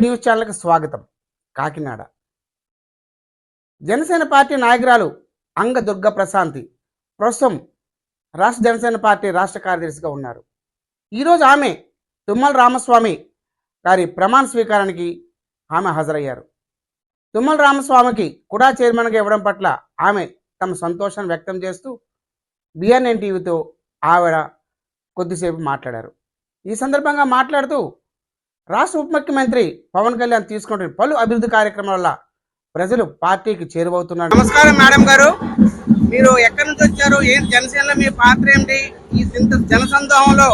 News స్వాగతం. Kakinada. Janasena party నాయకురాలు అంగ దుర్గ ప్రశాంతి ప్రస్తుతం రాష్ట్ర జనసేన పార్టీ రాష్ట్ర కార్యదర్శిగా ఉన్నారు. ఈరోజు ఆమె తుమ్మల రామస్వామి గారి ప్రమాణ స్వీకారానికి ఆమె హాజరయ్యారు. తుమ్మల రామస్వామికి కూడా చైర్మన్గా ఇవ్వడం పట్ల ఆమె తమ సంతోషాన్ని వ్యక్తం చేస్తూ బిఎన్ఎన్ టీవీతో ఆవిడ కొద్దిసేపు మాట్లాడారు. ఈ సందర్భంగా మాట్లాడుతూ రాష్ట్ర ఉప ముఖ్యమంత్రి పవన్ కళ్యాణ్ తీసుకుంటున్న పలు అభివృద్ధి కార్యక్రమాల వల్ల ప్రజలు పార్టీకి చేరువవుతున్నారు. నమస్కారం మేడం గారు. మీరు ఎక్కడి నుంచి వచ్చారు? ఏం జనసేనలో మీ పాత్ర ఏంటి ఈ జనసందోహంలో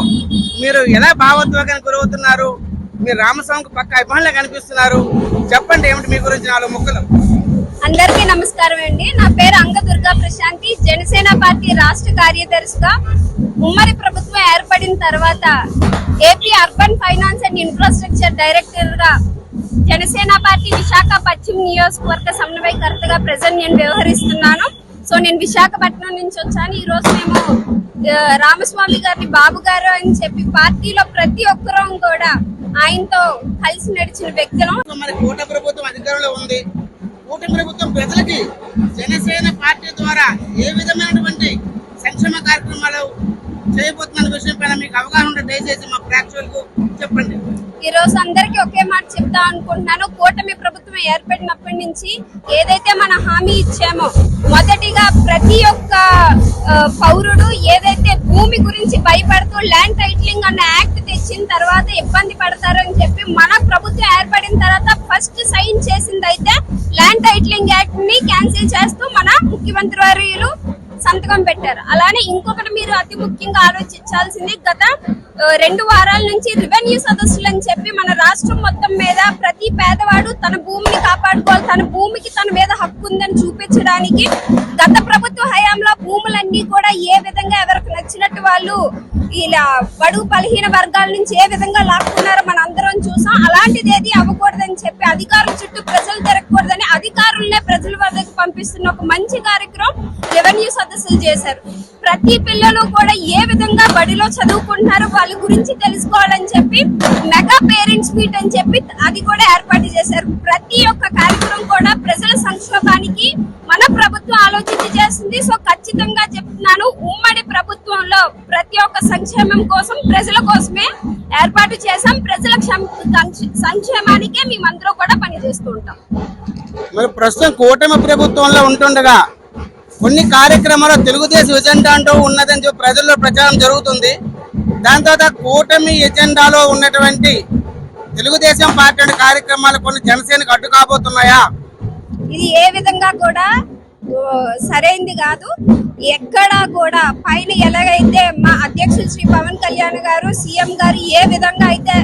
మీరు ఎలా భావోద్వేగానికి గురవుతున్నారు? మీరు రామస్వామికి పక్క అభిమానులు కనిపిస్తున్నారు. చెప్పండి ఏమిటి మీ గురించి నాలుగు ముక్కలు? అందరికీ నమస్కారం అండి. నా పేరు అంగ దుర్గా ప్రశాంతి. జనసేన పార్టీ రాష్ట్ర కార్యదర్శిగా ఉమ్మడి ప్రభుత్వం ఏర్పడిన తర్వాత AP urban finance and infrastructure డైరెక్టర్గా జనసేన పార్టీ విశాఖ పశ్చిమ నియోజకవర్గ సమన్వయకర్తగా ప్రజెంట్ నేను వ్యవహరిస్తున్నాను. సో నేను విశాఖపట్నం నుంచి వచ్చాను. ఈ రోజు మేము రామస్వామి గారిని బాబు గారు అని చెప్పి పార్టీలో ప్రతి ఒక్కరూ కూడా ఆయనతో కలిసి నడిచిన వ్యక్తులు. మరి కూటమి ప్రభుత్వం అధికారంలో ఉంది. కూటమి ప్రభుత్వం ప్రజలకి జనసేన పార్టీ ద్వారా ఏ విధమైనటువంటి సంక్షేమ కార్యక్రమాలు చేయబోతున్న విషయం పైన మీకు అవగాహన ఉంటే దయచేసి మా ప్రేక్షకులకు చెప్పండి. ఈ రోజు అందరికి ఒకే మాట చెప్తా అనుకుంటున్నాను. కూటమి ప్రభుత్వం ఏర్పడినప్పటి నుంచి ఏదైతే మన హామీ ఇచ్చామో మొదటిగా ప్రతి ఒక్క పౌరుడు ఏదైతే భూమి గురించి భయపడుతూ ల్యాండ్ టైటిలింగ్ అన్న యాక్ట్ తెచ్చిన తర్వాత ఇబ్బంది పడతారని చెప్పి మన పథకం పెట్టారు. అలానే ఇంకొకటి మీరు అతి ముఖ్యంగా ఆలోచించాల్సింది గత రెండు వారాల నుంచి రెవెన్యూ సదస్సులు అని చెప్పి మన రాష్ట్రం మొత్తం మీద ప్రతి పేదవాడు తన భూమిని కాపాడుకోవాలి తన భూమికి తన మీద హక్కు ఉందని చూపించడానికి గత ప్రభుత్వ హయాంలో భూములన్నీ కూడా ఏ విధంగా ఎవరికి నచ్చినట్టు వాళ్ళు ఇలా బడుగు బలహీన వర్గాల నుంచి ఏ విధంగా లాక్కున్నారో మన అందరం చూసాం. అలాంటిది ఏది అవ్వకూడదని చెప్పి అధికారుల చుట్టూ ప్రజలు తిరగకూడదని అధికారులనే ప్రజల వద్దకు పంపిస్తున్న ఒక మంచి కార్యక్రమం రెవెన్యూ సదస్సులు చేశారు. ప్రతి పిల్లలు కూడా ఏ విధంగా బడిలో చదువుకుంటున్నారో వాళ్ళ గురించి తెలుసుకోవాలని చెప్పి మెగా పేరెంట్స్ మీట్ అని చెప్పి అది కూడా ఏర్పాటు చేశారు. ప్రతి ఒక్క కార్యక్రమం కూడా ప్రజల సంక్షోభానికి మన ఆలోచించి చేస్తుంది సో ఖచ్చితంగా చెప్తున్నాను ఉమ్మడి ప్రభుత్వంలో ప్రతి ఒక్క సంక్షేమం కోసం ప్రజల కోసమే ఏర్పాటు చేశాం. ప్రజల క్షమ- సంక్ష- సంక్షేమానికే మేమందరూ కూడా పనిచేస్తూ ఉంటాం. మరి ప్రస్తుతం కూటమి ప్రభుత్వంలో ఉంటుండగా కొన్ని కార్యక్రమాలు తెలుగుదేశం ఎజెండా అంటూ ఉన్నదని చెప్పి ప్రజల్లో ప్రచారం జరుగుతుంది. దాని తర్వాత కూటమి ఎజెండాలో ఉన్నటువంటి తెలుగుదేశం పార్టీ కార్యక్రమాలు కొన్ని జనసేనకు అడ్డు కాబోతున్నాయా ఇది ఏ విధంగా కూడా సరైంది కాదు. ఎక్కడా కూడా పైన ఎలాగైతే మా అధ్యక్షులు శ్రీ పవన్ కళ్యాణ్ గారు సీఎం గారు ఏ విధంగా అయితే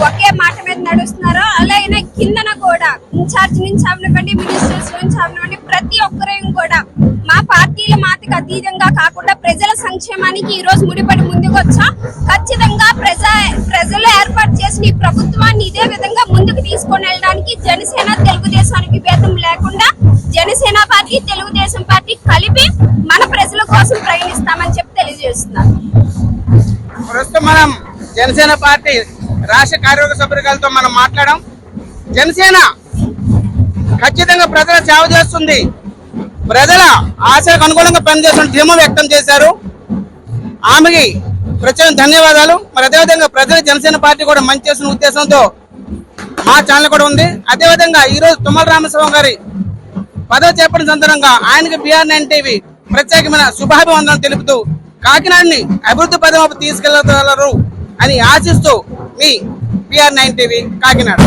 ఒకే మాట మీద నడుస్తున్నారో అలాగే కిందన కూడా ఇన్ఛార్జ్ నుంచి అవనివ్వండి మినిస్టర్స్ నుంచి అవనివ్వండి ప్రతి ఒక్కరేం కూడా మా పార్టీల మాటకు అతీతంగా కాకుండా ప్రజల సంక్షేమానికి ఈ రోజు ముడిపడి ముందుకు వచ్చాం. ఖచ్చితంగా ప్రజా ప్రజలు ఏర్పాటు చేసిన ఈ ప్రభుత్వాన్ని ఇదే విధంగా ముందుకు తీసుకొని వెళ్ళడానికి జనసేన తెలుగుదేశానికి భేదం లేకుండా జనసేన పార్టీ రాష్ట్ర కార్యవర్గ సభ్యులతో మనం మాట్లాడాం. జనసేన ఖచ్చితంగా ప్రజల సేవ చేస్తుంది. ప్రజల ఆశలకు అనుగుణంగా పనిచేస్తున్న ధీమా వ్యక్తం చేశారు. ఆమెకి ప్రత్యేక ధన్యవాదాలు. మరి అదేవిధంగా ప్రజల జనసేన పార్టీ కూడా మంచి చేసిన ఉద్దేశంతో మా ఛానల్ కూడా ఉంది. అదేవిధంగా ఈరోజు తుమ్మల రామస్వామి గారి పదవి చేపట్టిన సందర్భంగా ఆయనకి బీఆర్ నైన్ టీవీ ప్రత్యేకమైన శుభాభివందనం తెలుపుతూ కాకినాడని అభివృద్ధి పదవి తీసుకెళ్ళగలరు అని ఆశిస్తూ మీ పిఆర్ నైన్ టీవీ కాకినాడ.